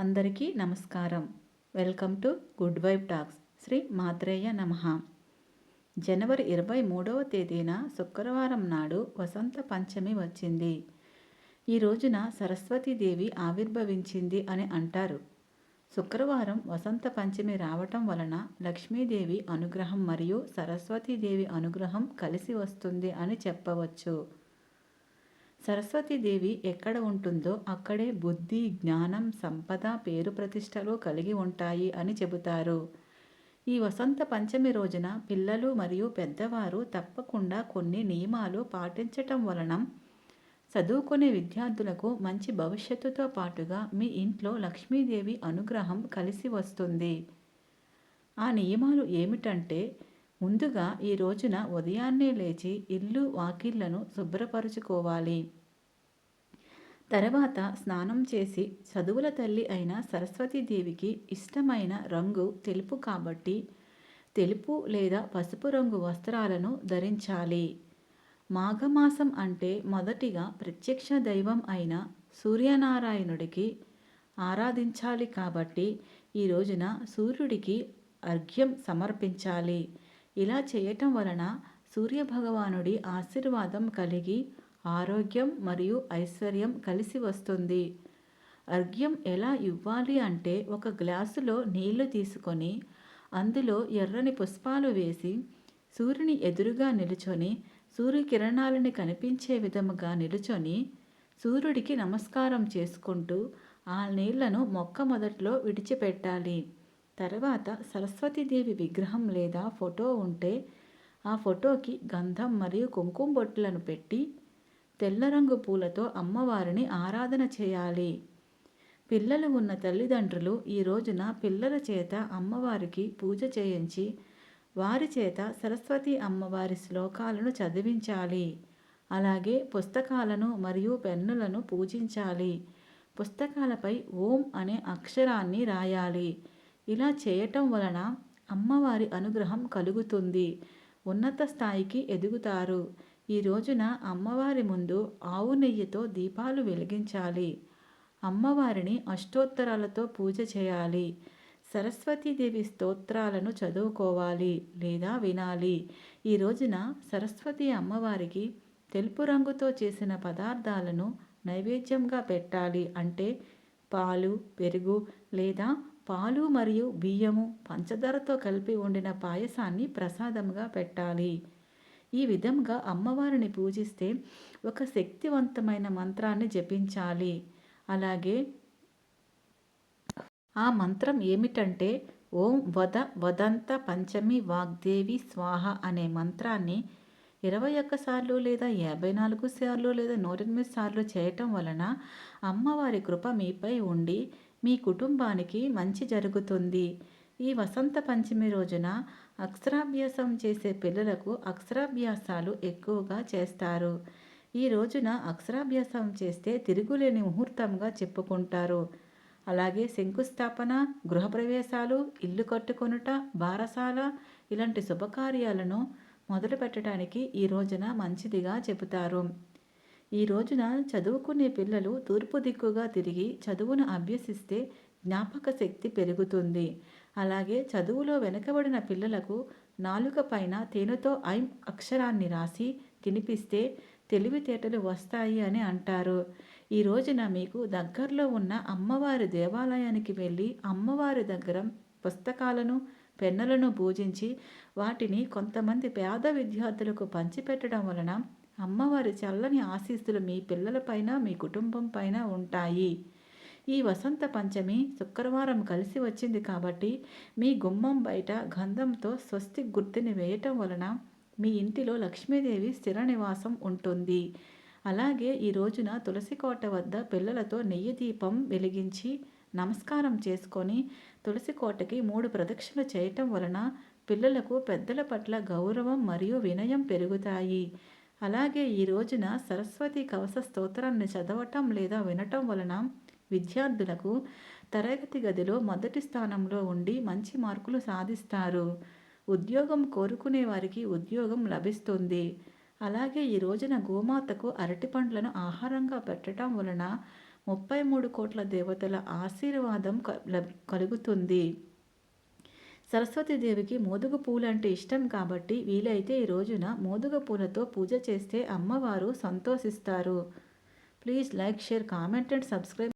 అందరికీ నమస్కారం. Welcome to good vibe talks. Shri మాత్రేయ నమ. జనవరి ఇరవై మూడవ తేదీన శుక్రవారం నాడు వసంత పంచమి వచ్చింది. ఈ రోజున సరస్వతీదేవి ఆవిర్భవించింది అని అంటారు. శుక్రవారం వసంత పంచమి రావటం వలన లక్ష్మీదేవి అనుగ్రహం మరియు సరస్వతీదేవి అనుగ్రహం కలిసి వస్తుంది అని చెప్పవచ్చు. సరస్వతీదేవి ఎక్కడ ఉంటుందో అక్కడే బుద్ధి జ్ఞానం సంపద పేరు ప్రతిష్టలు కలిగి ఉంటాయి అని చెబుతారు. ఈ వసంత పంచమి రోజున పిల్లలు మరియు పెద్దవారు తప్పకుండా కొన్ని నియమాలు పాటించటం వలన చదువుకునే విద్యార్థులకు మంచి భవిష్యత్తుతో పాటుగా మీ ఇంట్లో లక్ష్మీదేవి అనుగ్రహం కలిసి వస్తుంది. ఆ నియమాలు ఏమిటంటే ముందుగా ఈ రోజున ఉదయాన్నే లేచి ఇల్లు వాకిళ్ళను శుభ్రపరుచుకోవాలి. తర్వాత స్నానం చేసి చదువుల తల్లి అయిన సరస్వతీదేవికి ఇష్టమైన రంగు తెలుపు కాబట్టి తెలుపు లేదా పసుపు రంగు వస్త్రాలను ధరించాలి. మాఘమాసం అంటే మొదటిగా ప్రత్యక్ష దైవం అయిన సూర్యనారాయణుడికి ఆరాధించాలి కాబట్టి ఈ రోజున సూర్యుడికి అర్ఘ్యం సమర్పించాలి. ఇలా చేయటం వలన సూర్యభగవానుడి ఆశీర్వాదం కలిగి ఆరోగ్యం మరియు ఐశ్వర్యం కలిసి వస్తుంది. అర్ఘ్యం ఎలా ఇవ్వాలి అంటే ఒక గ్లాసులో నీళ్ళు తీసుకొని అందులో ఎర్రని పుష్పాలు వేసి సూర్యుని ఎదురుగా నిలుచొని సూర్యకిరణాలని కనిపించే విధముగా నిలుచొని సూర్యుడికి నమస్కారం చేసుకుంటూ ఆ నీళ్ళను మొక్క మొదట్లో విడిచిపెట్టాలి. తర్వాత సరస్వతీదేవి విగ్రహం లేదా ఫోటో ఉంటే ఆ ఫోటోకి గంధం మరియు కుంకుమ బొట్టులను పెట్టి తెల్ల రంగు పూలతో అమ్మవారిని ఆరాధన చేయాలి. పిల్లలు ఉన్న తల్లిదండ్రులు ఈ రోజున పిల్లల చేత అమ్మవారికి పూజ చేయించి వారి చేత సరస్వతి అమ్మవారి శ్లోకాలను చదివించాలి. అలాగే పుస్తకాలను మరియు పెన్నులను పూజించాలి. పుస్తకాలపై ఓం అనే అక్షరాన్ని రాయాలి. ఇలా చేయటం వలన అమ్మవారి అనుగ్రహం కలుగుతుంది. ఉన్నత స్థాయికి ఎదుగుతారు. ఈ రోజున అమ్మవారి ముందు ఆవు నెయ్యితో దీపాలు వెలిగించాలి. అమ్మవారిని అష్టోత్తరాలతో పూజ చేయాలి. సరస్వతీదేవి స్తోత్రాలను చదువుకోవాలి లేదా వినాలి. ఈ రోజున సరస్వతి అమ్మవారికి తెలుపు రంగుతో చేసిన పదార్థాలను నైవేద్యంగా పెట్టాలి. అంటే పాలు పెరుగు లేదా పాలు మరియు బియ్యము పంచదారతో కలిపి వండిన పాయసాన్ని ప్రసాదంగా పెట్టాలి. ఈ విధంగా అమ్మవారిని పూజిస్తే ఒక శక్తివంతమైన మంత్రాన్ని జపించాలి. అలాగే ఆ మంత్రం ఏమిటంటే ఓం వద వదంత పంచమి వాగ్దేవి స్వాహ అనే మంత్రాన్ని ఇరవై ఒక్కసార్లు లేదా యాభై నాలుగు సార్లు లేదా నూరెనిమిది సార్లు చేయటం వలన అమ్మవారి కృప మీపై ఉండి మీ కుటుంబానికి మంచి జరుగుతుంది. ఈ వసంత పంచమి రోజున అక్షరాభ్యాసం చేసే పిల్లలకు అక్షరాభ్యాసాలు ఎక్కువగా చేస్తారు. ఈ రోజున అక్షరాభ్యాసం చేస్తే తిరుగులేని ముహూర్తంగా చెప్పుకుంటారు. అలాగే శంకుస్థాపన గృహప్రవేశాలు ఇల్లు కట్టుకొనుట బారసాల ఇలాంటి శుభకార్యాలను మొదలు పెట్టడానికి ఈ రోజున మంచిదిగా చెబుతారు. ఈ రోజున చదువుకునే పిల్లలు తూర్పు దిక్కుగా తిరిగి చదువును అభ్యసిస్తే జ్ఞాపక శక్తి పెరుగుతుంది. అలాగే చదువులో వెనుకబడిన పిల్లలకు నాలుక పైన తేనెతో ఐం అక్షరాన్ని రాసి తినిపిస్తే తెలివితేటలు వస్తాయి అని అంటారు. ఈ రోజున మీకు దగ్గరలో ఉన్న అమ్మవారి దేవాలయానికి వెళ్ళి అమ్మవారి దగ్గర పుస్తకాలను పెన్నులను పూజించి వాటిని కొంతమంది పేద విద్యార్థులకు పంచిపెట్టడం వలన అమ్మవారి చల్లని ఆశీస్సులు మీ పిల్లలపైన మీ కుటుంబం పైన ఉంటాయి. ఈ వసంత పంచమి శుక్రవారం కలిసి వచ్చింది కాబట్టి మీ గుమ్మం బయట గంధంతో స్వస్తి గుర్తుని వేయటం వలన మీ ఇంటిలో లక్ష్మీదేవి స్థిర నివాసం ఉంటుంది. అలాగే ఈ రోజున తులసి కోట వద్ద పిల్లలతో నెయ్యి దీపం వెలిగించి నమస్కారం చేసుకొని తులసి కోటకి మూడు ప్రదక్షిణలు చేయటం వలన పిల్లలకు పెద్దల పట్ల గౌరవం మరియు వినయం పెరుగుతాయి. అలాగే ఈ రోజున సరస్వతి కవస స్తోత్రాన్ని చదవటం లేదా వినటం వలన విద్యార్థులకు తరగతి గదిలో మొదటి స్థానంలో ఉండి మంచి మార్కులు సాధిస్తారు. ఉద్యోగం కోరుకునే వారికి ఉద్యోగం లభిస్తుంది. అలాగే ఈ రోజున గోమాతకు అరటి పండ్లను ఆహారంగా పెట్టడం వలన ముప్పై మూడు కోట్ల దేవతల ఆశీర్వాదం క- కలుగుతుంది. సరస్వతీదేవికి మోదుగ పూలు అంటే ఇష్టం కాబట్టి వీలైతే ఈ రోజున మోదుగ పూలతో పూజ చేస్తే అమ్మవారు సంతోషిస్తారు. Please like share comment and subscribe